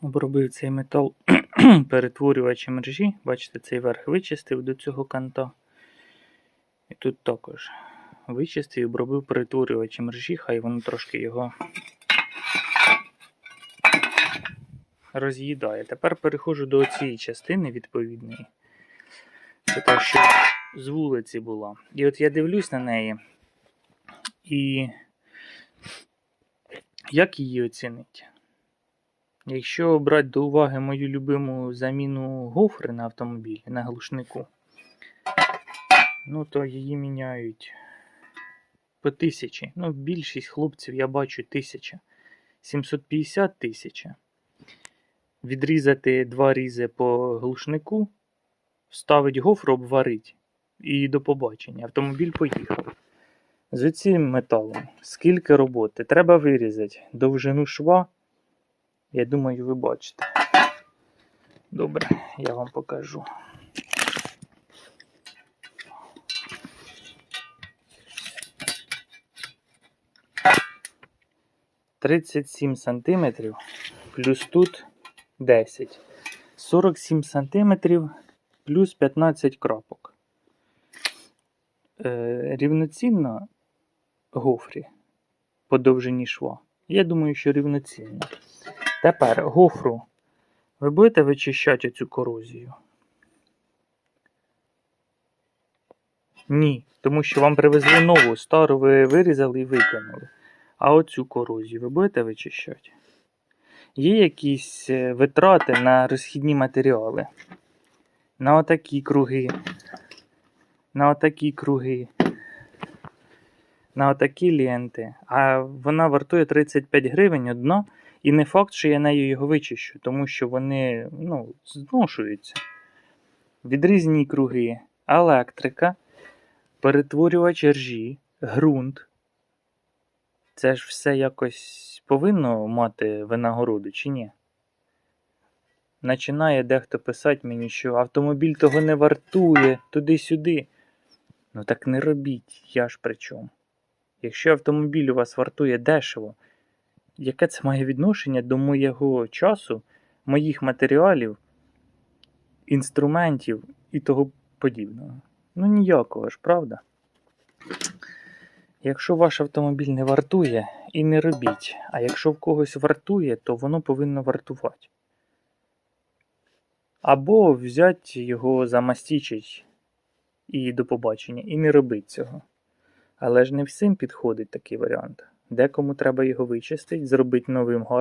Обробив цей метал перетворювачем мережі. Бачите, цей верх вичистив до цього канта. І тут також вичистив і обробив перетворювачем мережі, хай воно трошки його роз'їдає. Тепер переходжу до цієї частини відповідної. Це та, що з вулиці була. І от я дивлюсь на неї. І як її оцінити? Якщо брати до уваги мою любиму заміну гофри на автомобілі на глушнику, ну то її міняють по тисячі. Ну, більшість хлопців я бачу тисяча. 750 тисяча. Відрізати два різи по глушнику, вставить гофру, обварить. І до побачення. Автомобіль поїхав. З цим металом скільки роботи? Треба вирізати довжину шва. Я думаю, ви бачите. Добре, я вам покажу. Тридцять сім сантиметрів плюс тут 10. 47 сантиметрів плюс 15 крапок. Е, рівноцінно гофрі по довжині шва. Я думаю, що рівноцінно. Тепер гофру. Ви будете вичищати цю корозію? Ні, тому що вам привезли нову, стару ви вирізали і викинули. А оцю корозію ви будете вичищати? Є якісь е, витрати на розхідні матеріали? На отакі круги. На отакі круги. На отакі ленти. А вона вартує 35 гривень одна. І не факт, що я нею його вичищу, тому що вони ну, зношуються. Відрізні круги, електрика, перетворювач ржі, ґрунт. Це ж все якось повинно мати винагороду чи ні? Починає дехто писати мені, що автомобіль того не вартує туди-сюди. Ну так не робіть, я ж при чому. Якщо автомобіль у вас вартує дешево, яке це має відношення до моєго часу, моїх матеріалів, інструментів і того подібного? Ну ніякого ж, правда? Якщо ваш автомобіль не вартує, і не робіть. А якщо в когось вартує, то воно повинно вартувати. Або взяти його замастічить і до побачення, і не робить цього. Але ж не всім підходить такий варіант. Декому треба його вичистить, зробити новим гарним.